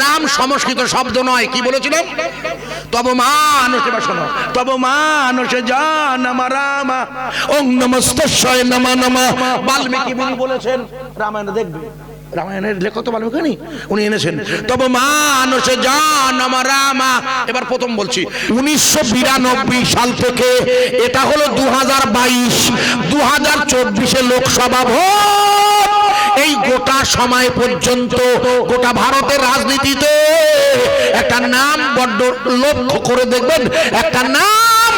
রাম সংস্কৃত শব্দ নয়, কি বলেছিলাম তব মানুষে বা শোনো। তব মানুষে জান রামা, ওং নমস্তস্বয় নমা নমা। বাল্মীকি মুনি বলেছেন, রামায়ণ দেখবে, রামায়ণের লেখক তো বাল্মীকি? উনি এনেছেন, তব মানুষ জান আমার রামা। এবার প্রথম বলছি, উনিশশো বিরানব্বই সাল থেকে এটা হলো দু হাজার বাইশ দু হাজার চব্বিশে লোকসভা ভোট। এই গোটা সময় পর্যন্ত গোটা ভারতের রাজনীতিতে একটা নাম বড্ড লক্ষ্য করে দেখবেন, একটা নাম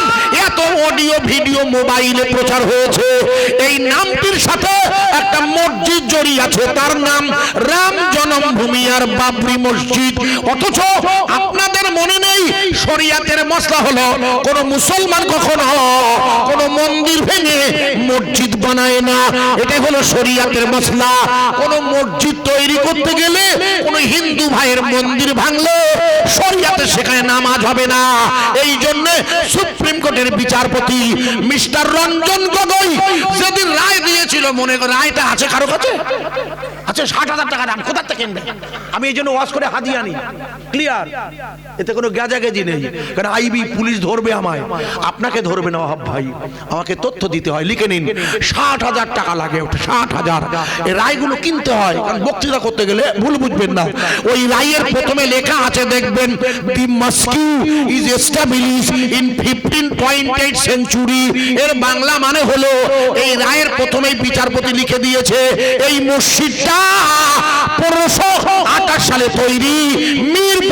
এত অডিও, ভিডিও, মোবাইলে প্রচার হয়েছে। এই নামটির সাথে একটা মসজিদ জড়িয়ে আছে, তার নাম রাম জন্মভূমি আর বাবরি মসজিদ। অথচ আপনাদের মনে নেই, শরিয়াতের মশলা হলো কোন মুসলমান কখনো কোন মন্দির ভেঙে মসজিদ বানায় না। এটাই হলো শরিয়াতের মশলা কোন মসজিদ তৈরি করতে গেলে কোন হিন্দু ভাইয়ের মন্দির ভাঙলে শরিয়াতে সেখানে নামাজ হবে না। এই জন্য সুপ্রিম কোর্টের বিচারপতি মিস্টার রঞ্জন গগৈ যেদিন রায় দিয়েছিল, মনে করে, রায়টা আছে কারও কাছে? আচ্ছা ষাট হাজার টাকা দাম, কোথার থেকে কিনবে? আমি এই জন্য ওয়াশ করে হাদিয়া আনি। ক্লিয়ার এতে কোনো গেজাগেজি নেই। কারণ আইবি পুলিশ ধরবে আমায়। আপনাকে ধরবে না ভাই। আমাকে তথ্য দিতে হয়, লিখে নিন। ষাট হাজার টাকা লাগে ওটা ষাট হাজার। এই রায়গুলো কিনতে হয়, কারণ বক্তৃতা করতে গেলে ভুল বুঝবেন না। ওই রায়ের প্রথমে লেখা আছে, দেখবেন, the mosque is establish in fifteen point eight century. এর বাংলা মানে হলো, এই রায়ের প্রথমেই বিচারপতি লিখে দিয়েছে, এই মসজিদটা পনেরোশো আঠাশ সালে তৈরি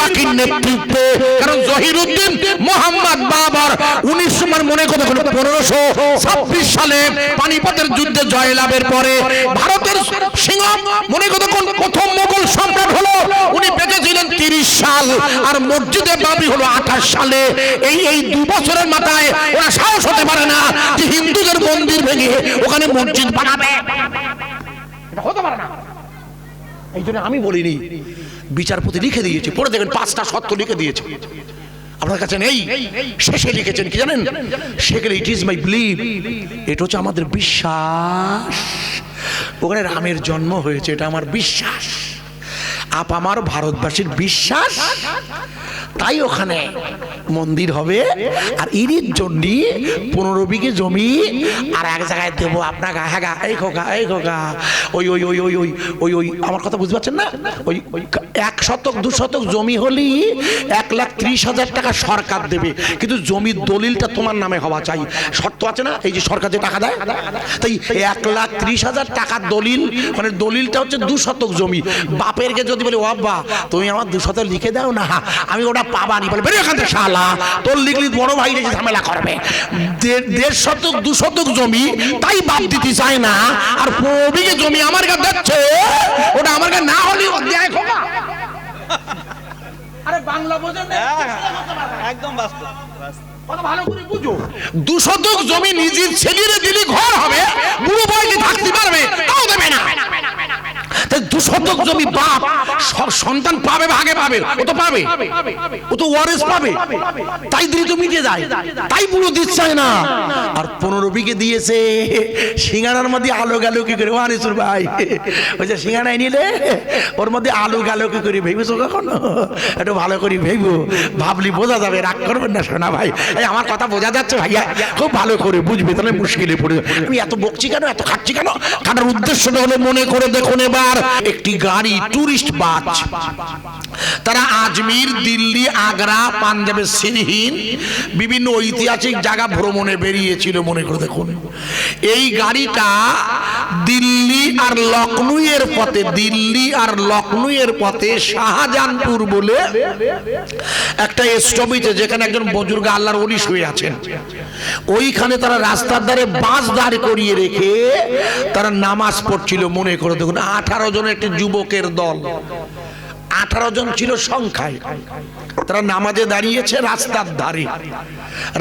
বাকির নেতৃত্বে। কারণ জহিরুদ্দিন মোহাম্মদ বাবার উনিশশো মানে কথা হলো পনেরোশো ছাব্বিশ সালে পানিপথের যুদ্ধে জয়লাভের পরে ভারতের সিংহ মনে কথা প্রথম মোগল সম্রাট হলো। উনি বেঁচেছিলেন তিরিশ সাল, আর মসজিদে বাবরি হলো আঠাশ সালে। এই এই দু বছরের মাথায় ওরা সাহস হতে পারে না যে হিন্দুদের মন্দির ভেঙে ওখানে মসজিদ বানাবে। হতে পারে না। এই জন্য আমি বলিনি, বিচারপতি লিখে দিয়েছে, পড়ে দেখবেন পাঁচটা সত্য লিখে দিয়েছে। আপনার কাছে নেই, শেষে লিখেছেন কি জানেন? সেখানে ইট ইজ মাই বিলিভ এটা হচ্ছে আমাদের বিশ্বাস। ওখানে রামের জন্ম হয়েছে, এটা আমার বিশ্বাস। আপ আমার ভারতবাসীর বিশ্বাস? তাই ওখানে মন্দির হবে আর এরই জন্য পনেরো বিঘে জমি আর এক জায়গায় দেবো আপনাকে। হ্যাঁ গা, এই খোকা এই খোকা। ওই ওই ওই ওই ওই ওই ওই আমার কথা বুঝতে পারছেন না? ওই ওই এক শতক দু শতক জমি হলেই এক লাখ ত্রিশ হাজার টাকা সরকার দেবে। কিন্তু জমির দলিলটা তোমার নামে হওয়া চাই। শর্ত আছে না? এই যে সরকার যে টাকা দেয়? তাই এক লাখ ত্রিশ হাজার টাকার দলিল মানে দলিলটা হচ্ছে দু শতক জমি। বাপেরকে যদি বলে ও আব্বা তুমি আমার দু শতক লিখে দাও না আমি ওটা পাবানি। বলে বেরিয়ে এখান থেকে শালা তোর লিখলি বড় ভাই এসে ঝামেলা করবে। দেড় শতক দু শতক জমি তাই বাপ দিতে চায় না আর পনেরো বিঘে জমি আমার কাছে দিচ্ছে ওটা আমার কাছে না হলেও দেয় খোকা আরে বাংলা বোঝেন না? একদম বাস্তব। কত ভালো করে বুঝো। দু শতক জমি নিজের ছেলেরে দিলে ঘর হবে বুড়ো বয়সে থাকতে পারবে তাও দেবে না। শতক জমি বাপ সন্তান পাবে, ভাগে পাবে? ও তো পাবে। ও তো ওয়ারেস পাবে। তাই মিটে যায়। তাই বুড়ো দিচ্ছে না। আর পনেরো বিঘে দিয়েছে। সিঙ্গারার মধ্যে আলো গেল কি করে? ভাই। ওই যে সিঙ্গারাই নিলে ওর মধ্যে আলু গেল কি করে? ভেবেছো কখনো? একটু ভালো করে ভেবো। ভাবলি বোঝা যাবে, রাগ করবেন না শোনা ভাই। এই আমার কথা বোঝা যাচ্ছে ভাইয়া। খুব ভালো করে বুঝবে, তাহলে মুশকিলে পড়ে আমি এত বকছি কেন? এত খাচ্ছি কেন? কাটার উদ্দেশ্যটা হলো মনে করে দেখুন এবার। একটি গাড়ি টুরিস্ট বাস। তারা আজমির, দিল্লি, আগ্রা, পাঞ্জাবের সিরহিন বিভিন্ন ঐতিহাসিক জায়গা ভ্রমণে বেরিয়েছিল, মনে করে দেখুন। এই গাড়িটা দিল্লি আর লখনউয়ের পথে, দিল্লি আর লখনউয়ের পথে শাহজাহানপুর বলে একটা স্টপিতে যেখানে একজন বুজুর্গ আল্লাহর ওলি শুয়ে আছেন। ওইখানে তারা রাস্তার ধারে বাস দাঁড় করিয়ে রেখে তারা নামাজ পড়ছিল, মনে করে দেখুন আঠারো জন একটি যুবকের দল। আঠারো জন ছিল সংখ্যায়। তারা নামাজে দাঁড়িয়েছে রাস্তার ধারে।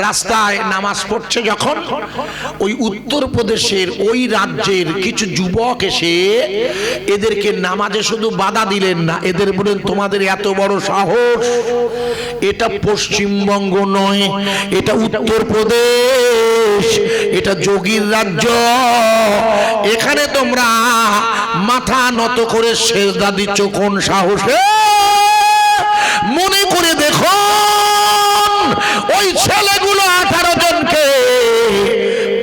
রাস্তায় নামাজ পড়ছে যখন ওই উত্তরপ্রদেশের ওই রাজ্যের কিছু যুবক এসে এদেরকে নামাজে শুধু বাধা দিলেন না, এদের বলেন, তোমাদের এত বড় সাহস। এটা পশ্চিমবঙ্গ নয়, এটা উত্তরপ্রদেশ দেশ এটা যোগীর রাজ্য। এখানে তোমরা মাথা নত করে শেষ দাদি চোখন সাহসে? মনে করে দেখো ওই ছেলেগুলো আঠারো জনকে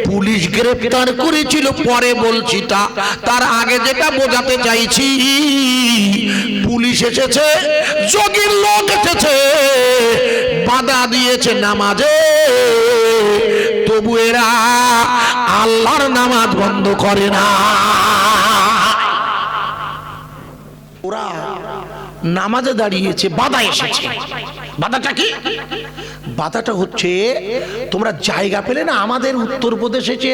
পুলিশ গ্রেফতার করেছিল। পরে বলছি তা, তার আগে যেটা বোঝাতে চাইছি, পুলিশ এসেছে, যোগীর লোক এসেছে, বাধা দিয়েছে নামাজে। তবু এরা আল্লাহর নামাজ বন্ধ করে না। ওরা নামাজে দাঁড়িয়েছে, বাধা এসেছে। বাধাটা কি? বাধাটা হচ্ছে, তোমরা জায়গা পেলে না আমাদের উত্তরপ্রদেশ এসে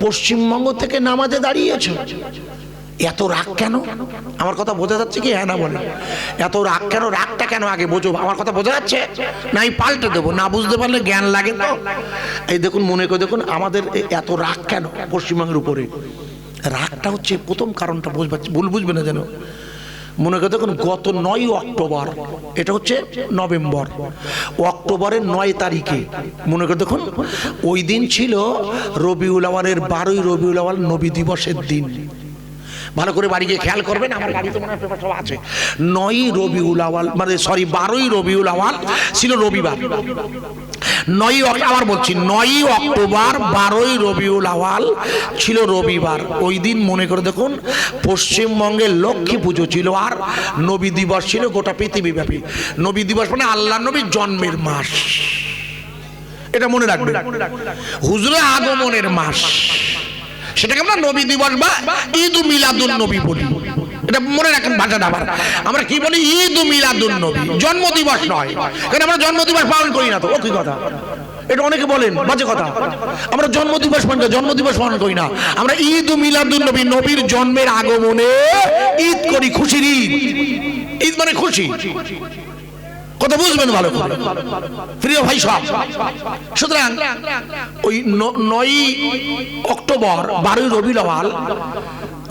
পশ্চিমবঙ্গ থেকে নামাজে দাঁড়িয়েছ? এত রাগ কেন? আমার কথা বোঝা যাচ্ছে কি? হ্যাঁ না বলে। এত রাগ কেন? রাগটা কেন আগে বোঝো? আমার কথা বোঝা যাচ্ছে? না, আমি পাল্টে দেবো। না বুঝতে পারলে জ্ঞান লাগে তো। এই দেখুন, মনে করে দেখুন, আমাদের এত রাগ কেন পশ্চিমবঙ্গের উপরে? রাগটা হচ্ছে প্রথম কারণটা বুঝবে ভুল বুঝবে না যেন। মনে করে দেখুন, গত নয় অক্টোবর, এটা হচ্ছে নভেম্বর। অক্টোবরের নয় তারিখে, মনে করে দেখুন, ওই দিন ছিল রবিউল আওয়ালের বারোই রবিউল আওয়াল নবী দিবসের দিন। ভালো করে বাড়ি গিয়ে খেয়াল করবেন, আমার গাড়িতে মনে হয় পেপার সব আছে। নয় রবিউল আওয়াল মানে সরি বারোই রবিউল আওয়াল ছিল রবিবার। নয় আবার বলছি নয় অক্টোবর বারোই রবিউল আওয়াল ছিল রবিবার। ওই দিন মনে করে দেখুন, পশ্চিমবঙ্গে লক্ষ্মী পুজো ছিল আর নবী দিবস ছিল গোটা পৃথিবীব্যাপী। নবী দিবস মানে আল্লাহ নবীর জন্মের মাস। এটা মনে রাখবেন। হুজুরের আগমনের মাস। সেটাকে আমরা নবী দিবস বা ঈদ মিলাদুল নবী বলি। এটা মনে রাখেন ভাষাটা আবার আমরা কি বলি? ঈদ মিলাদুল নবী। জন্ম দিবস নয়। কারণ আমরা জন্ম দিবস পালন করি না তো। ও কি কথা? এটা অনেকে বলেন, বাজে কথা। আমরা জন্ম দিবস পালন জন্ম দিবস পালন করি না। আমরা ঈদ মিলাদুল নবী, নবীর জন্মের আগমনে ঈদ করি খুশির ঈদ। ঈদ মানে খুশি। কথা বুঝবেন ভালো প্রিয় ভাই সব সুতরাং ওই ন- নয় অক্টোবর বারোই রবি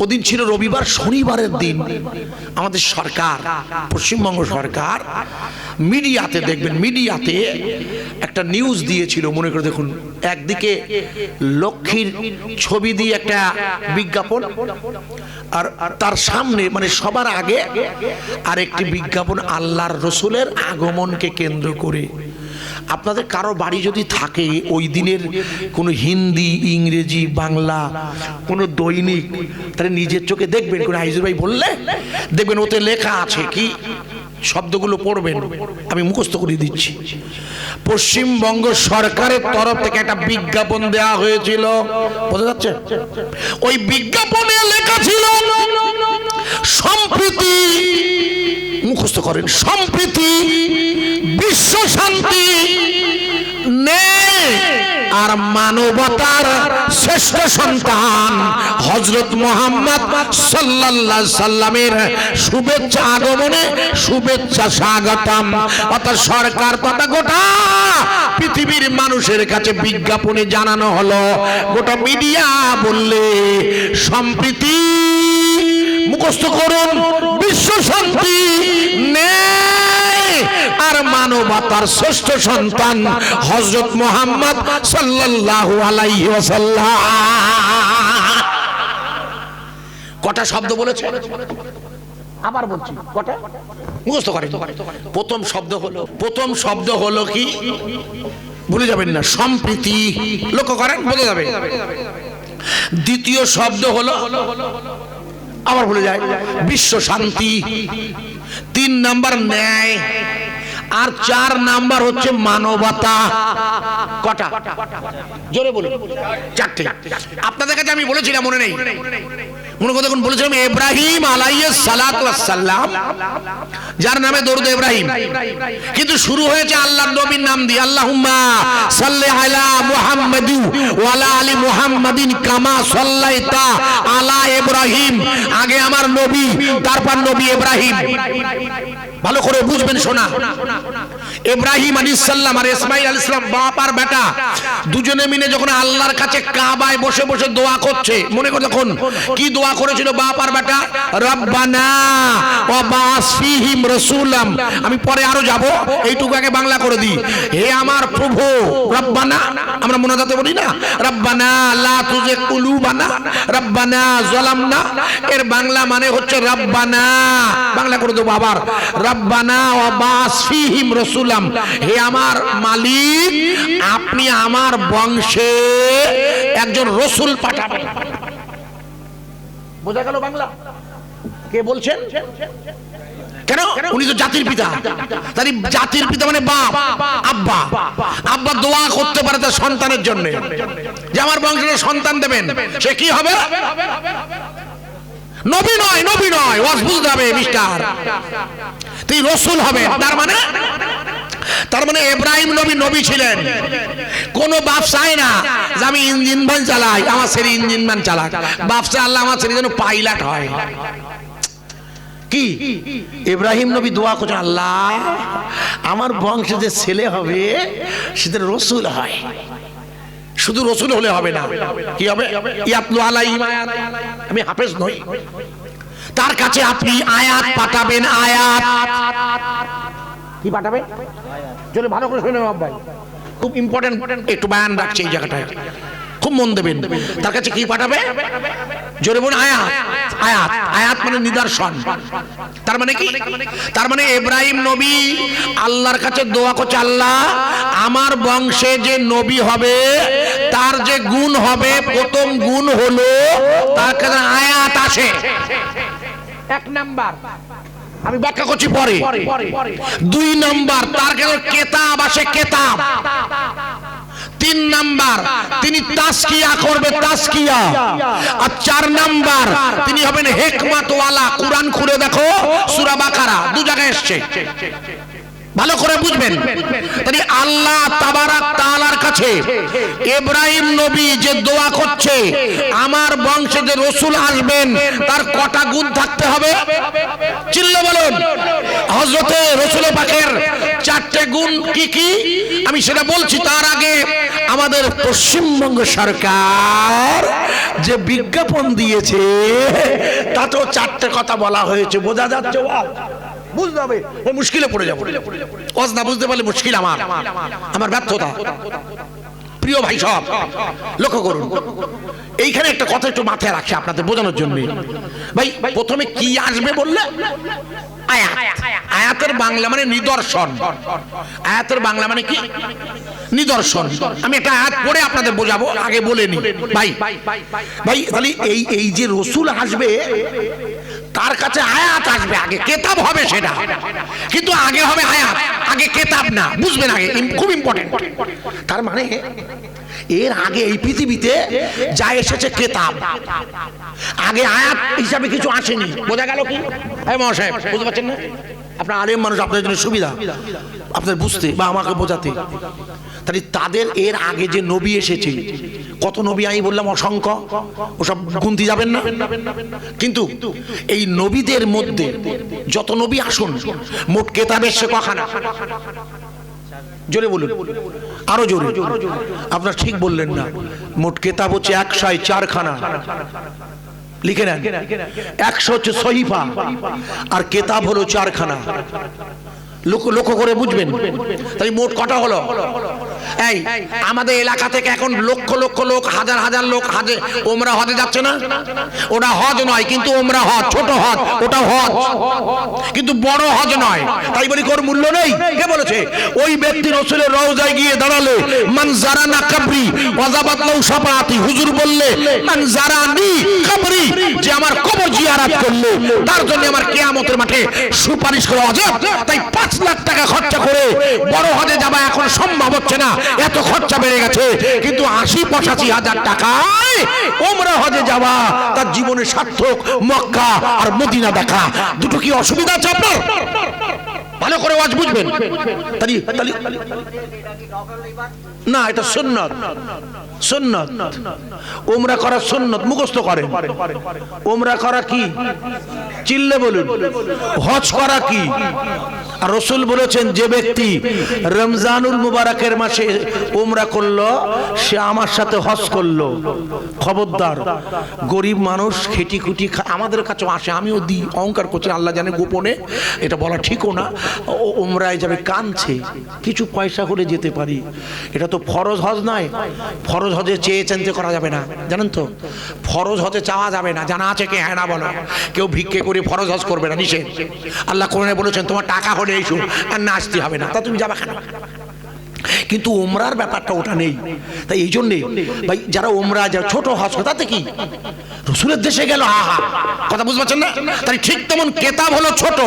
ওদিন ছিল রবিবার, শনিবারের দিন। আমাদের সরকার, পশ্চিমবঙ্গ সরকার মিডিয়াতে দেখবেন, মিডিয়াতে একটা নিউজ দিয়েছিল, মনে করে দেখুন, একদিকে লক্ষ্মীর ছবি দিয়ে একটা বিজ্ঞাপন, আর তার সামনে মানে সবার আগে আর একটি বিজ্ঞাপন আল্লাহর রসুলের আগমনকে কেন্দ্র করে। আপনাদের কারও বাড়ি যদি থাকে, ওই দিনের কোনো হিন্দি, ইংরেজি, বাংলা, কোনো দৈনিক, তাহলে নিজের চোখে দেখবেন। কোনো আইজুর ভাই বললে? দেখবেন ওতে লেখা আছে কি? শব্দগুলো পড়বেন। আমি মুখস্থ করে দিচ্ছি। পশ্চিমবঙ্গ সরকারের তরফ থেকে একটা বিজ্ঞাপন দেওয়া হয়েছিল। বোঝা যাচ্ছে? ওই বিজ্ঞাপনে লেখা ছিল, সম্প্রীতি মুখস্থ করেন সম্প্রীতি, বিশ্ব শান্তি আর মানবতার শ্রেষ্ঠ সন্তান। হজরত মোহাম্মদ সাল্লাল্লাহ সাল্লামের শুভেচ্ছা আগমনে শুভেচ্ছা স্বাগতম। অর্থাৎ সরকার কথা গোটা পৃথিবীর মানুষের কাছে বিজ্ঞাপনে জানানো হলো, গোটা মিডিয়া বললে, সম্প্রীতি, মুখস্থ করুন বিশ্ব শান্তি আর মানবতার শ্রেষ্ঠ সন্তান হজরত মোহাম্মদ সাল্লাল্লাহু আলাইহি ওয়াসাল্লাম। কটা শব্দ বলেছে? আবার বলছি, কটা? মুখস্থ করেন। প্রথম শব্দ হলো, প্রথম শব্দ হলো কি? ভুলে যাবেন না, সম্প্রীতি। লক্ষ্য করেন বলে যাবে দ্বিতীয় শব্দ হলো আবার ভুলে যায়। বিশ্ব শান্তি। তিন নাম্বার ন্যায়। আর চার নাম্বার হচ্ছে মানবতা। কটা? জোরে বলুন। চারটে। আপনাদের কাছে আমি বলেছিলাম, মনে নেই? মনে কথা বলেছিলাম ইব্রাহিম আলাইহিস সালাতু ওয়াস সালাম। যার নামে দরুদ ইব্রাহিম কিন্তু শুরু হয়েছে আল্লাহর নবীর নাম দিয়ে, আল্লাহুম্মা সাল্লি আলা মুহাম্মাদি ওয়া আলা আলি মুহাম্মাদিন কামা সাল্লাইতা আলা ইব্রাহিম আগে আমার নবী, তারপর নবী ইব্রাহিম ভালো করে বুঝবেন, শোনা। ইব্রাহিম আলী সাল্লাম আর ইসমাইল আলী ইসলাম বাপ আর বেটা দুজনে মিলে যখন আল্লাহর কাছে কাবায় বসে বসে দোয়া করছে, মনে করে দেখুন কি দোয়া করেছিল বাপ আর বেটা? রব্বানা ওয়া বাস ফীহিম রাসূলাম। আমি পরে আরও যাব, এইটুকু আগে বাংলা করে দিই। হে আমার প্রভু, রব্বানা, আমরা মোনাজাতে বলি না? রব্বানা লা তুযে কুলুবানা, রব্বানা যালামনা। এর বাংলা মানে হচ্ছে রব্বানা। বাংলা করে দেবো আবার। রব্বানা ওয়া বাস রাসূলাম হে আমার মালিক, আপনি আমার বংশে একজন রসুল পাঠাবেন। বোঝা গেল বাংলা? কে বলছেন? কেন? উনি তো জাতির পিতা। তাই জাতির পিতা মানে বাপ, আব্বা। আব্বা দোয়া করতে পারে তার সন্তানের জন্য। যে আমার বংশের সন্তান দেবেন, সে কি হবে? নবী নয় নবী নয়। ওয়াজ বুঝতে মিস্টার। তুই রসুল হবে তার মানে তার মানে ইব্রাহিম নবী নবী ছিলেন। কোন বাপ চায় না যে আমি ইঞ্জিন ভ্যান চালাই, আমার ছেলে ইঞ্জিন ভ্যান চালাক। বাপ চায় আল্লাহ আমার ছেলে যেন পাইলট হয়। কি? ইব্রাহিম নবী দোয়া করছেন, আল্লাহ, আমার বংশে যে ছেলে হবে সেটা রসুল হয়। শুধু রসুল হলে হবে না। কি হবে? ইয়াতলু আলাইহিম আমি হাফেজ নই। তার কাছে আপনি আয়াত পাঠাবেন, আয়াত। কি পাঠাবেন চলে ভালো করে শুনে বাপ ভাই খুব ইম্পর্টেন্ট একটু বায়ান রাখছে এই জায়গাটায়। খুব মন দেবেন। তার কাছে কি পাঠাবে? জোরে বলুন, আয়াত। আয়াত। আয়াত মানে নিদর্শন। তার মানে কি? তার মানে ইব্রাহিম নবী আল্লাহর কাছে দোয়া করছে, আল্লাহ, আমার বংশে যে নবী হবে, তার যে গুণ হবে, প্রথম গুণ হলো, তার কাছে আয়াত আসে। এক নাম্বার। আমি ব্যাখ্যা করছি পরে। দুই নাম্বার তার কেন কেতাব আসে কেতাব। তিন নাম্বার তিনি তাসকিয়া করবে তাসকিয়া আর চার নাম্বার তিনি হবেন হেকমাতওয়ালা। কোরআন খুলে দেখো সূরা বাকারা দু জায়গায় এসেছে। ভালো করে বুঝবেন। তাই আল্লাহ তাবারাক তাআলার কাছে ইব্রাহিম নবী যে দোয়া করছে, আমার বংশে যে রসুল আসবেন, তার কটা গুণ থাকতে হবে? চিল্ল বলুন। হযরতে রসুল পাকের চারটে গুণ কি কি? আমি সেটা বলছি তার আগে আমাদের পশ্চিমবঙ্গ সরকার যে বিজ্ঞাপন দিয়েছে, তাতেও চারটে কথা বলা হয়েছে। বোঝা যাচ্ছে। বুঝতে হবে, ও মুশকিলে পড়ে যাব। অজ না বুঝতে পারলে মুশকিল আমার। আমার ব্যর্থতা। প্রিয় ভাই সব, লক্ষ্য করুন। এইখানে একটা কথা একটু মাথায় রাখছি আপনাদের বোঝানোর জন্য। ভাই, প্রথমে কি আসবে বললে? আয়াত। আয়াতের বাংলা মানে নিদর্শন। আয়াতের বাংলা মানে কি? নিদর্শন। আমি একটা আয়াত পড়ে আপনাদের বোঝাবো, আগে বলে নি ভাই ভাই, তাহলে এই এই যে রসুল আসবে তার কাছে আয়াত আসবে আগে, কেতাব হবে সেটা। কিন্তু আগে হবে আয়াত, আগে কেতাব না, বুঝবেন আগে খুব ইম্পর্টেন্ট তার মানে এর আগে এই পৃথিবীতে যা এসেছে কেতাব। আগে আয়াত হিসাবে কিছু আসেনি। বোঝা গেল কি? মহাশয়, বুঝতে পারছেন না? আপনার আলেম মানুষ আপনার জন্য সুবিধা। আপনার বুঝতে বা আমাকে বোঝাতে। তাহলে তাদের এর আগে যে নবী এসেছে, কত নবী আমি বললাম, অসংখ্য, ওসব গুনতি যাবেন না। কিন্তু এই নবীদের মধ্যে যত নবী আসুন, মোট কেতাবের সে কখানা। জোরে বলুন। আরও জোরে। আপনার ঠিক বললেন না, মোট কেতাব হচ্ছে একশায় চারখানা। লিখে নেন। একশো হচ্ছে সহিফা, আর কেতাব হলো চারখানা। লক্ষ্য করে বুঝবেন। তাই মোট কটা হলো? এই, আমাদের এলাকা থেকে এখন লক্ষ লক্ষ লোক, হাজার হাজার লোক হাজে, ওমরা হজে যাচ্ছে না? ওটা হজ নয়, কিন্তু ওমরা হজ, ছোট হজ, ওটা হজ। কিন্তু বড় হজ নয়। তাই বলি কোন মূল্য নেই? কে বলেছে? ওই ব্যক্তি রসুলের রওজায় গিয়ে দাঁড়ালে, মান জারা না কাবরি, ওয়াজাবাত লাউ শাফাআতি। হুজুর বললে, মান আমার কবর। জিয়ারত করল। তার জন্য আমার কেয়ামতের মাঠে সুপারিশ করা অজব। তাই পাঁচ লাখ টাকা খরচা করে বড় হজে যাওয়া এখন সম্ভব হচ্ছে না। এত খরচা বেড়ে গেছে। কিন্তু আশি পঁচাশি হাজার টাকায় ওমরা হজে যাওয়া তার জীবনে সার্থক মক্কা আর মদিনা দেখা। দুটো কি অসুবিধা আছে আপনার? ভালো করে ওয়াজ বুঝবেন। তালি তালি না, এটা সুন্নত। সুন্নত। ওমরা করা সুন্নত, মুখস্থ করে ওমরা করা কি? চিল্লে বলুন। হজ করা কি? আর রসুল বলেছেন, যে ব্যক্তি রমজানুল মুবারকের মাসে ওমরা করল, সে আমার সাথে হজ করল। খবরদার। গরিব মানুষ খেটি খুটি আমাদের কাছেও আসে, আমিও দিই, অহংকার করছি, আল্লাহ জানে গোপনে, এটা বলা ঠিকও না। ওমরায় যাবে কানছে কিছু পয়সা করে যেতে পারি। এটা তো ফরজ হজ নয়। ফরজ হজে চেয়ে চেনতে করা যাবে না। জানেন তো? ফরজ হজে চাওয়া যাবে না। জানা আছে কে? হ্যাঁ না বলো। কেউ ভিক্ষে করে ফরজ হজ করবে না নিষেধ। আল্লাহ কোরআনে বলেছেন তোমার টাকা হলে এইসু আর না আসতে হবে না। তা তুমি যাবে কেন? কিন্তু ওমরার ব্যাপারটা ওটা নেই। তাই এই জন্যে ভাই যারা ওমরা যারা ছোট হজ তাতে কি? রসুলের দেশে গেল আহা কথা বুঝতে পারছেন না? তাই ঠিক তেমন কেতাব হলো ছোট।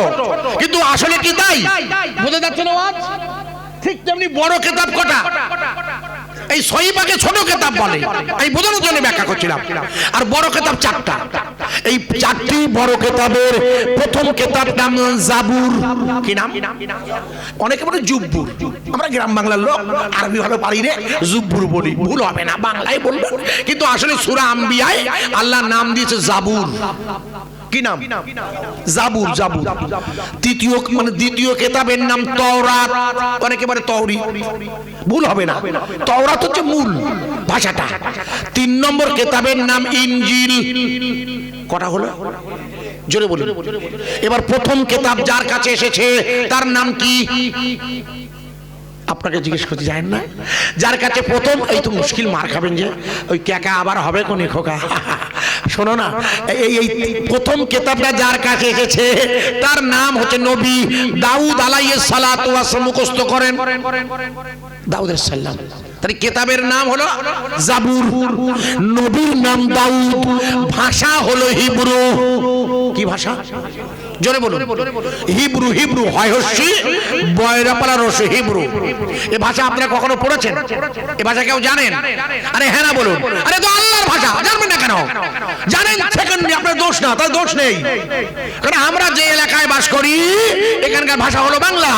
কিন্তু আসলে কি তাই? বোঝা যাচ্ছে না? ঠিক তেমনি বড় কেতাব কটা? এই সহিবাকে ছোট কেতাব বলে। এই বোঝানোর জন্য ব্যাখ্যা করছিলাম। আর বড় কেতাব চারটা। এই চারটি বড় কেতাবের প্রথম কেতাব নাম জাবুর। কি নাম? অনেকে বলে জুব্বুর। আমরা গ্রাম বাংলার লোক, আরবি ভালো পারি রে। জুব্বুর বলি। ভুল হবে না, বাংলায় বলব কিন্তু আসলে সুরা আম্বিয়ায় আল্লাহ নাম দিয়েছে জাবুর। কি নাম? জাবুর জাবুর। তৃতীয় মানে দ্বিতীয় কেতাবের নাম তওরাত। অনেকে বলে তওরি। ভুল হবে না। তওরাত হচ্ছে মূল ভাষাটা। তিন নম্বর কেতাবের নাম ইনজিল। কটা হলো? জোরে বলুন। এবার প্রথম কেতাব যার কাছে এসেছে তার নাম কি? আপনাকে জিজ্ঞেস করতে জানেন না? যার কাছে প্রথম এই তো মুশকিল মার খাবেন যে, ওই ক্যাকা আবার হবে কোন খোকা? শোনো না, এই এই প্রথম কেতাবটা যার কাছে এসেছে, তার নাম হচ্ছে নবী দাউদ আলাইহিস সালাতু ওয়াস মুখস্থ করেন। দাউদের সাল্লাম। তার কেতাবের নাম হলো জাবুর। নবীর নাম দাউদ। ভাষা হলো হিব্রু। কি ভাষা? জোরে বলুন। হিব্রু হিব্রু হয় হস্যি বয়রাপালা রস হিব্রু। এ ভাষা আপনারা কখনো পড়েছেন? এ ভাষা কেউ জানেন? আরে হ্যাঁ না বলুন। আরে তো আল্লাহর ভাষা জানবেন না কেন? জানেন সেকেন্ডলি আপনার দোষ না তার দোষ নেই। কারণ আমরা যে এলাকায় বাস করি এখানকার ভাষা হলো বাংলা।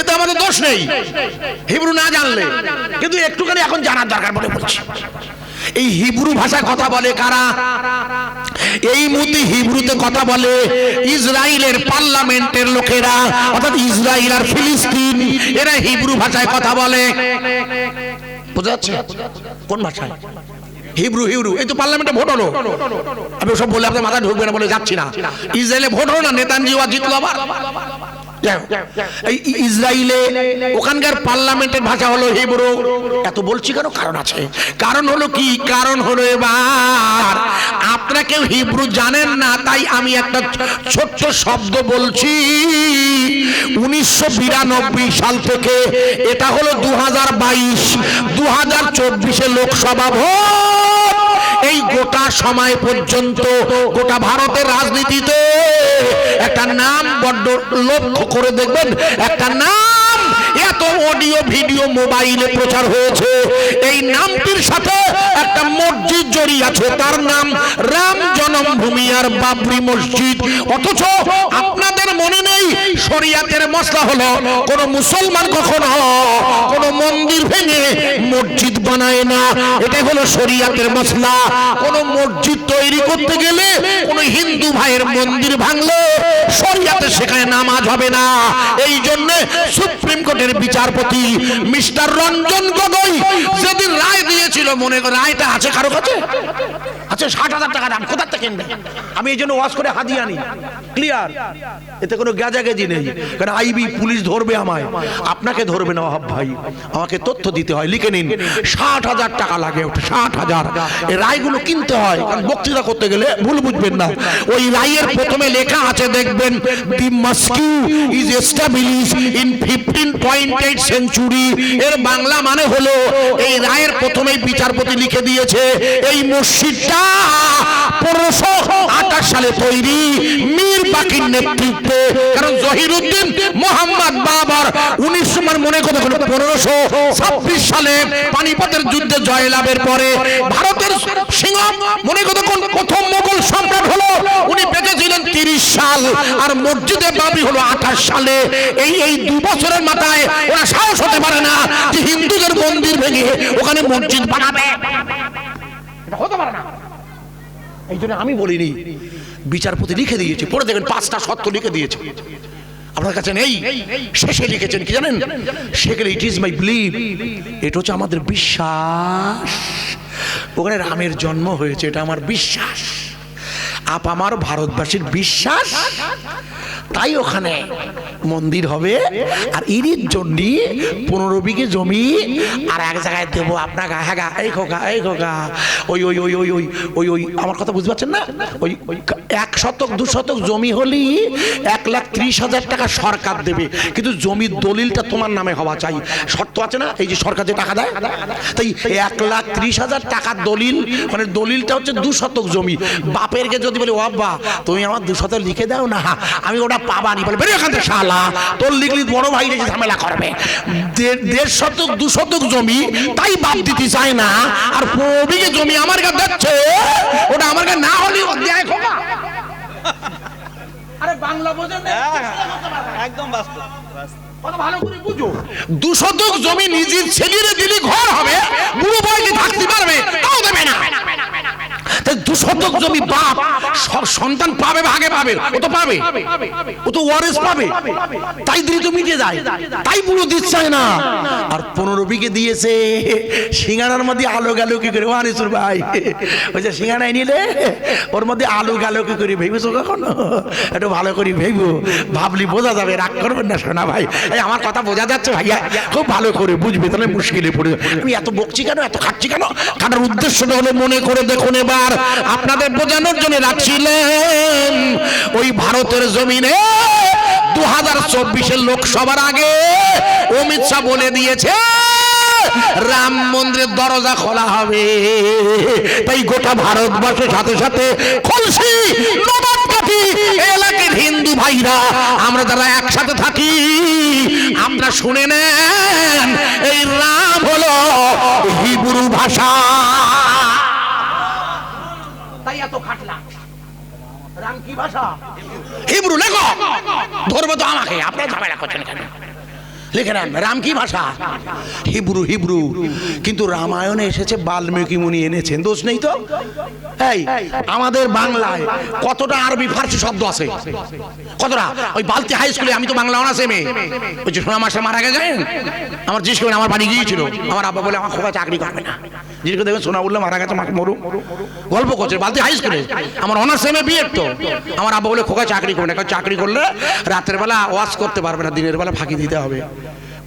এতে আমাদের দোষ নেই। হিব্রু না জানলে। কিন্তু একটুখানি এখন জানার দরকার বলে বলছি। এই হিব্রু ভাষায় কথা বলে কারা? এই মুহূর্তে হিব্রুতে কথা বলে ইসরায়েলের পার্লামেন্টের লোকেরা, অর্থাৎ ইসরায়েল আর ফিলিস্তিন, এরা হিব্রু ভাষায় কথা বলে। বোঝা যাচ্ছে? কোন ভাষায়? Hebrew Hebrew. এই তো পার্লামেন্টে ভোট হলো। আমি সব বলে আপনার মাথায় ঢুকবে না বলে যাচ্ছি না। ইসরায়েলে ভোট হলো না? নেতানজি ওয়া জিতলো আবার? ইসরায়েলে ওখানকার পার্লামেন্টের ভাষা হলো হিব্রু। এত বলছি কেন? কারণ আছে। কারণ হলো কি? কারণ হলো এবার আপনারা কেউ হিব্রু জানেন না, তাই আমি একটা ছোট্ট শব্দ বলছি। উনিশশো বিরানব্বই সাল থেকে এটা হলো দু হাজার বাইশ দু লোকসভা ভোট। এই গোটা সময় পর্যন্ত গোটা ভারতের রাজনীতিতে একটা নাম বড্ড লক্ষ্য করে দেখবেন, একটা নাম, এত অডিও, ভিডিও, মোবাইলে প্রচার হয়েছে। এই নামটির সাথে একটা মসজিদ জড়িয়ে আছে, তার নাম রাম জন্মভূমি আর বাবরি মসজিদ। অথচ আপনাদের মনে নেই, শরিয়াতের মশলা হলো কোন মুসলমান কখনো কোন মন্দির ভেঙে মসজিদ বানায় না। হলো শরিয়াতের মশলা। কোন মসজিদ তৈরি করতে গেলে কোন হিন্দু ভাইয়ের মন্দির ভাঙলে শরিয়াতে সেখানে নামাজ হবে না। এই জন্য সুপ্রিম কোর্টের বিচারপতি মিস্টার রঞ্জন গগৈ যেদিন রায় দিয়েছিল মনে আছে কারও কাছে? ষাট হাজার টাকা দাম, কোথার থেকে কিনবে? আমি এই জন্য ওয়াশ করে আনি। ক্লিয়ার এতে কোনো নেই। কারণ আইবি, পুলিশ ধরবে আমায়। আপনাকে ধরবে না অহাব ভাই। আমাকে তথ্য দিতে হয়, লিখে নিন। ষাট হাজার টাকা লাগে ওটা ষাট হাজার। এই রায়গুলো কিনতে হয়, কারণ বক্তৃতা করতে গেলে ভুল বুঝবেন না। ওই রায়ের প্রথমে লেখা আছে, দেখবেন, the mosque is establish in fifteen point eight century. এর বাংলা মানে হলো, এই রায়ের প্রথমেই বিচারপতি লিখে দিয়েছে, এই মসজিদটা পনেরোশো আঠাশ সালে তৈরি, মীর বাকির নেতৃত্বে। কারণ জহিরুদ্দিন মোহাম্মদ বাবার উনিশশো মনে কথা পনেরোশো ছাব্বিশ সালে পানিপথের যুদ্ধে জয়লাভের পরে ভারতের সিংহ মনে কথা প্রথম মোগল সম্রাট হলো উনি বেঁচেছিলেন তিরিশ সাল আর মসজিদে বাবরি হলো আঠাশ সালে। এই এই দু বছরের মাথায় ওরা সাহস হতে পারে না যে হিন্দুদের মন্দির ভেঙে ওখানে মসজিদ বানাবে। হতে পারে না। এই জন্য আমি বলিনি, বিচারপতি লিখে দিয়েছে, পড়ে দেখবেন পাঁচটা সত্য লিখে দিয়েছে। আপনার কাছে নেই, শেষে লিখেছেন কি জানেন? সেখানে ইট ইজ মাই বিলিভ এটা হচ্ছে আমাদের বিশ্বাস। ওখানে রামের জন্ম হয়েছে, এটা আমার বিশ্বাস। আপ আমার ভারতবাসীর বিশ্বাস? তাই ওখানে মন্দির হবে আর এরই জন্য পনেরো বিঘে জমি আর এক জায়গায় দেবো আপনাকে। হ্যাঁ গা, এই খোকা এই খোকা। ওই ওই ওই ওই ওই ওই ওই আমার কথা বুঝতে পারছেন না? ওই ওই এক শতক দু শতক জমি হলেই এক লাখ ত্রিশ হাজার টাকা সরকার দেবে। কিন্তু জমির দলিলটা তোমার নামে হওয়া চাই। শর্ত আছে না? এই যে সরকার যে টাকা দেয়? তাই এক লাখ ত্রিশ হাজার টাকার দলিল মানে দলিলটা হচ্ছে দু শতক জমি। বাপেরকে যদি বলে ও আব্বা তুমি আমার দু শতক লিখে দাও না আমি ওটা পাবানি। বলে বেরিয়ে এখান থেকে শালা তোর লিখলি বড় ভাই রেখে ঝামেলা করবে। দেড় শতক দু শতক জমি তাই বাপ দিতে চায় না আর পনেরো বিঘে জমি আমার কাছে দিচ্ছে ওটা আমার কাছে না হলেও দেয় খোকা আরে বাংলা বোঝেন না? একদম বাস্তব। কত ভালো করে বুঝো। দু শতক জমি নিজের ছেলেরে দিলে ঘর হবে বুড়ো বয়সে থাকতে পারবে তাও দেবে না। শতক জমি বাপ সন্তান পাবে, ভাগে পাবে? ও তো পাবে। ও তো ওয়ারেস পাবে। তাই মিটে যায়। তাই বুড়ো দিচ্ছে না। আর পনেরো বিঘে দিয়েছে। সিঙ্গারার মধ্যে আলো গেল কি করে? ওয়ারিসুর ভাই। ওই যে নিলে ওর মধ্যে গেল কি করে? ভেবেছো কখনো? একটু ভালো করে ভেবো। ভাবলি বোঝা যাবে, রাগ করবেন না শোনা ভাই। এই আমার কথা বোঝা যাচ্ছে ভাইয়া। খুব ভালো করে বুঝবে, তাহলে মুশকিলে পড়ে আমি এত বকছি কেন? এত খাচ্ছি কেন? কাটার উদ্দেশ্যটা হলো মনে করে দেখুন এবার। আপনাদের বোঝানোর জন্য রাখছিলেন। ওই ভারতের জমিনে দু হাজার চব্বিশের লোকসভার আগে অমিত শাহ বলে দিয়েছে, রাম মন্দিরের দরজা খোলা হবে। তাই গোটা ভারতবর্ষের সাথে সাথে খুলছি এলাকার হিন্দু ভাইরা, আমরা যারা একসাথে থাকি আমরা শুনে নেন, এই রাম হলো হিব্রু ভাষা। হিব্রু, লেখো। ধরবো তো আমাকে ঝামেলা করছেন কেন? লিখে নেন রাম কি ভাষা? Hebrew Hebrew. কিন্তু রামায়ণে এসেছে, বাল্মীকি মুনি এনেছেন, দোষ নেই তো? এই, আমাদের বাংলায় কতটা আরবি ফার্সি শব্দ আছে? কতটা? ওই বালতি হাই স্কুলে আমি তো বাংলা অনার্স এমএ ওই যে সোনা মাসে মারা গেছেন? আমার জিজ্ঞেস করেন আমার বাড়ি গিয়েছিল। আমার আব্বা বলে, আমার খোকা চাকরি করবে না। করে দেখবেন সোনা উঠলে মারা গেছে, মাকে মরু গল্প করছে, বালতি হাই স্কুলে আমার অনার্স এমে বিয়ে তো। আমার আব্বা বলে খোকা চাকরি করবে না কারণ চাকরি করলে রাতের বেলা ওয়াশ করতে পারবে না, দিনের বেলা ফাঁকি দিতে হবে।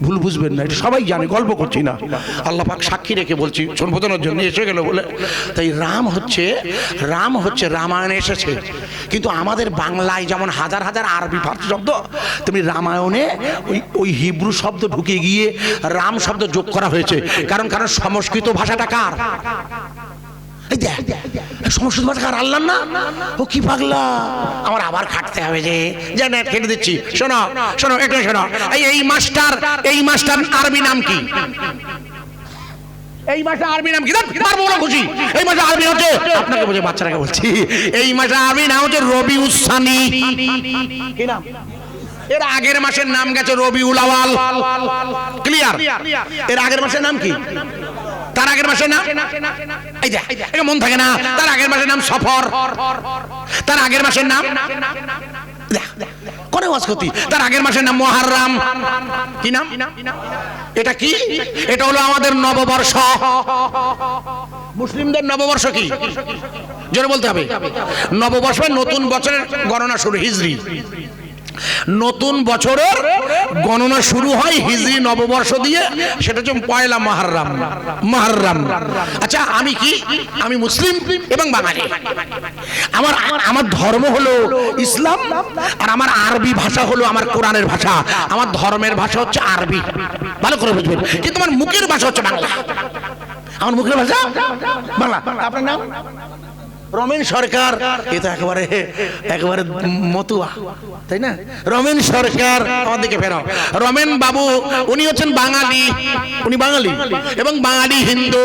ভুল বুঝবেন না, এটা সবাই জানে, গল্প করছি না। আল্লাহ পাক সাক্ষী রেখে বলছি সম্বোধনের জন্য এসে গেল বলে, তাই রাম হচ্ছে রাম হচ্ছে রামায়ণে এসেছে। কিন্তু আমাদের বাংলায় যেমন হাজার হাজার আরবি ফার্সি শব্দ, তেমনি রামায়ণে ওই ওই হিব্রু শব্দ ঢুকে গিয়ে রাম শব্দ যোগ করা হয়েছে। কারণ কারণ সংস্কৃত ভাষাটা কার? এই দেখ সংস্কৃত ভাষা কার আল্লাহ না? ও কি পাগলা? আমার আবার খাটতে হবে যে। জানে খেটে দিচ্ছি। শোনো শোনো একটু শোনো। এই এই মাস্টার এই মাস্টার আরবি নাম কি? এই মাসে আরবি নাম কি? পারব না খুশি। এই মাসে আরবি হচ্ছে আপনাকে বলছি বাচ্চাটাকে বলছি। এই মাসে আরবি নাম হচ্ছে রবি উসানি কি নাম? এর আগের মাসের নাম গেছে রবি উলাওয়াল ক্লিয়ার এর আগের মাসের নাম কি? তার আগের মাসের নাম? এটা মন থাকে না। তার আগের মাসের নাম সফর। তার আগের মাসের নাম? করে তার আগের মাসের নাম মহারাম। কি নাম? এটা কি? এটা হলো আমাদের নববর্ষ। মুসলিমদের নববর্ষ কি? জোরে বলতে হবে। নববর্ষ নতুন বছরের গণনা শুরু হিজরি। নতুন বছরের গণনা শুরু হয় হিজরি নববর্ষ দিয়ে, সেটা হচ্ছে পয়লা মহারাম মহারাম। আচ্ছা আমি কি? আমি মুসলিম এবং বাঙালি? আমার আমার ধর্ম হলো ইসলাম, আর আমার আরবি ভাষা হলো আমার কোরআনের ভাষা। আমার ধর্মের ভাষা হচ্ছে আরবি। ভালো করে বুঝবেন। কিন্তু আমার মুখের ভাষা হচ্ছে বাংলা। আমার মুখের ভাষা বাংলা। আপনার নাম? রমেন সরকার এ তো একেবারে একেবারে মতুয়া তাই না? রমেন সরকার আমার দিকে ফেরো রমেন বাবু উনি হচ্ছেন বাঙালি উনি বাঙালি এবং বাঙালি হিন্দু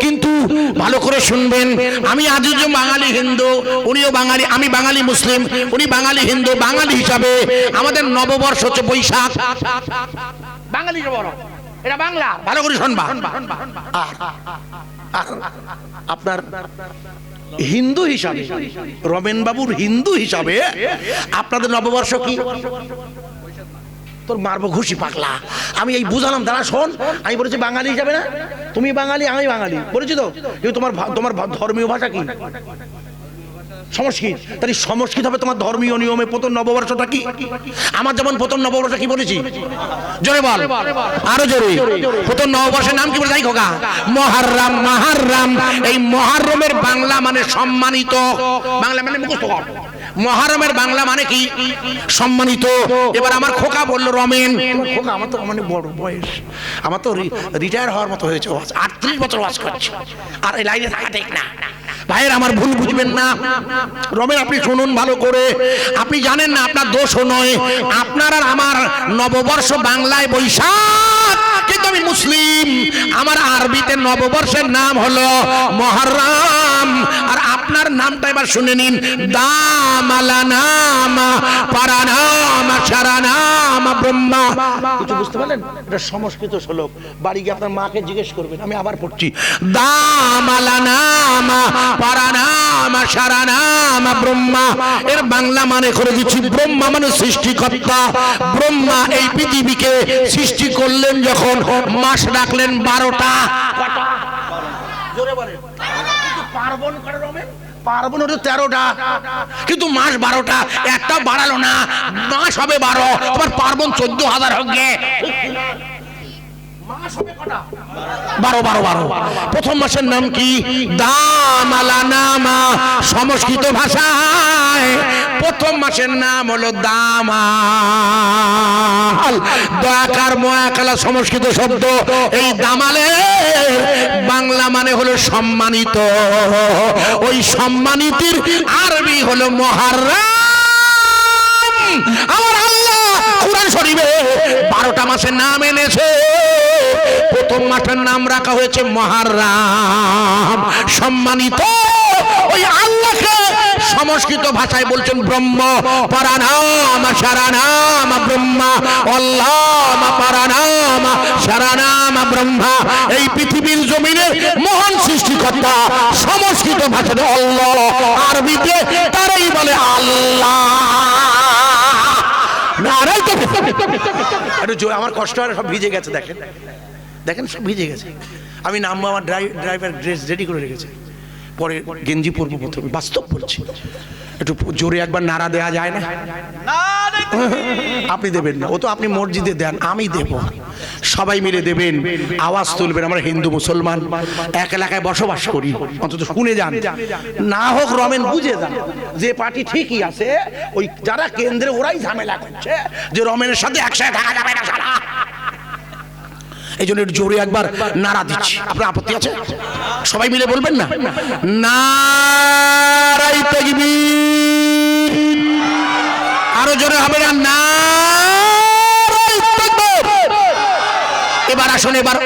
কিন্তু ভালো করে শুনবেন আমি আজও বাঙালি হিন্দু উনিও বাঙালি আমি বাঙালি মুসলিম উনি বাঙালি হিন্দু বাঙালি হিসাবে আমাদের নববর্ষ হচ্ছে বৈশাখ। বাঙালি বড় এটা বাংলা। ভালো করে শুনবা। আর আপনার হিন্দু হিসাবে, রমেন বাবুর হিন্দু হিসাবে আপনাদের নববর্ষ কি? তোর মারবো ঘুষি পাকলা আমি এই বুঝালাম, দাঁড়া, শোন। আমি বলেছি বাঙালি হিসাবে না। তুমি বাঙালি, আমি বাঙালি। বলেছি তো? তোমার তোমার ধর্মীয় ভাষা কি? সংস্কৃত তাহলে সংস্কৃত হবে তোমার ধর্মীয় নিয়মে প্রথম নববর্ষটা কি? আমার যেমন প্রথম নববর্ষ কি বলেছি? জোরে বল। আরও জোরে। প্রথম নববর্ষের নাম কি বলে যাই খোকা? মহারাম মহারাম। এই মহারমের বাংলা মানে সম্মানিত। বাংলা মানে মুখস্থ কর মহারমের বাংলা মানে কি? সম্মানিত। এবার আমার খোকা বলল, রমেন। খোকা আমার তো মানে বড় বয়স। আমার তো রিটায়ার হওয়ার মতো হয়েছে। আটত্রিশ বছর ওয়াজ করছে। আর এই লাইনে থাকা ঠিক না। ভাইয়ের, আমার ভুল বুঝবেন না। রমেন, আপনি শুনুন ভালো করে। আপনি জানেন না, আপনার দোষও নয়। আপনার আর আমার নববর্ষ বাংলায় বৈশাখ। কিন্তু আমি মুসলিম। আমার আরবিতে নববর্ষের নাম হলো মহরম। আর আপনার নামটা এবার শুনে নিন। ব্রহ্মা। কিছু বুঝতে পারলেন? এটা সংস্কৃত শ্লোক। বাড়ি গিয়ে আপনার মাকে জিজ্ঞেস করবেন, আমি আবার পড়ছি। ব্রহ্মা। এর বাংলা মানে করে দিচ্ছি, ব্রহ্মা মানে সৃষ্টিকর্তা। ব্রহ্মা এই পৃথিবীকে সৃষ্টি করলেন যখন। মাস রাখলেন বারোটা। পার্বণ হলো তেরোটা কিন্তু মাস বারোটা, একটা বাড়ালো না, মাস হবে বারো আবার পার্বণ চোদ্দ হাজার হোক? বারো বারো বারো। প্রথম মাসের নাম কি? দামালা নামা সংস্কৃত ভাষায়। প্রথম মাসের নাম হলো দামাল। দয়াকার ময়াকালা সংস্কৃত শব্দ। এই দামালের বাংলা মানে হলো সম্মানিত। ওই সম্মানিতির আরবি হলো মহারাম। আমার আল্লাহ কোরআন শরীফে বারোটা মাসের নাম এনেছে। প্রথম মাসের নাম রাখা হয়েছে মহারাম। সম্মানিত ওই আল্লাহকে সংস্কৃত ভাষায় বলছেন ব্রহ্ম। পরানাম সারানাম ব্রহ্মা। অল্লাম, পরানাম সারানাম ব্রহ্মা। এই পৃথিবীর জমিনে মহান সৃষ্টিকর্তা সংস্কৃত ভাষায় অল্লাহ, আরবিতে তারাই বলে আল্লাহ। আমার কষ্ট আর সব ভিজে গেছে, দেখেন। দেখেন সব ভিজে গেছে। আমি নামবো, আমার ড্রাইভার ড্রেস রেডি করে রেখেছে। পরে গেঞ্জি পরবো প্রথমে, বাস্তব বলছি একটু জোরে একবার নাড়া দেওয়া যায় না? আপনি দেবেন না, ও তো আপনি মসজিদে দেন, আমি দেব। সবাই মিলে দেবেন, আওয়াজ তুলবেন, আমরা হিন্দু, মুসলমান, এক এলাকায় বসবাস করি, অন্তত শুনে যান। না হোক রমেন, বুঝে যান, যে পার্টি ঠিকই আছে, ওই যারা কেন্দ্রে ওরাই ঝামেলা করছে, যে রমেনের সাথে একসাথে থাকা যাবে না সারা। এই জন্য জোরে একবার নাড়া দিচ্ছি। আপনার আপত্তি আছে? সবাই মিলে বলবেন না? নারাই তাকবীর। আরও জোরে হবে না? এবার আসুন, এবার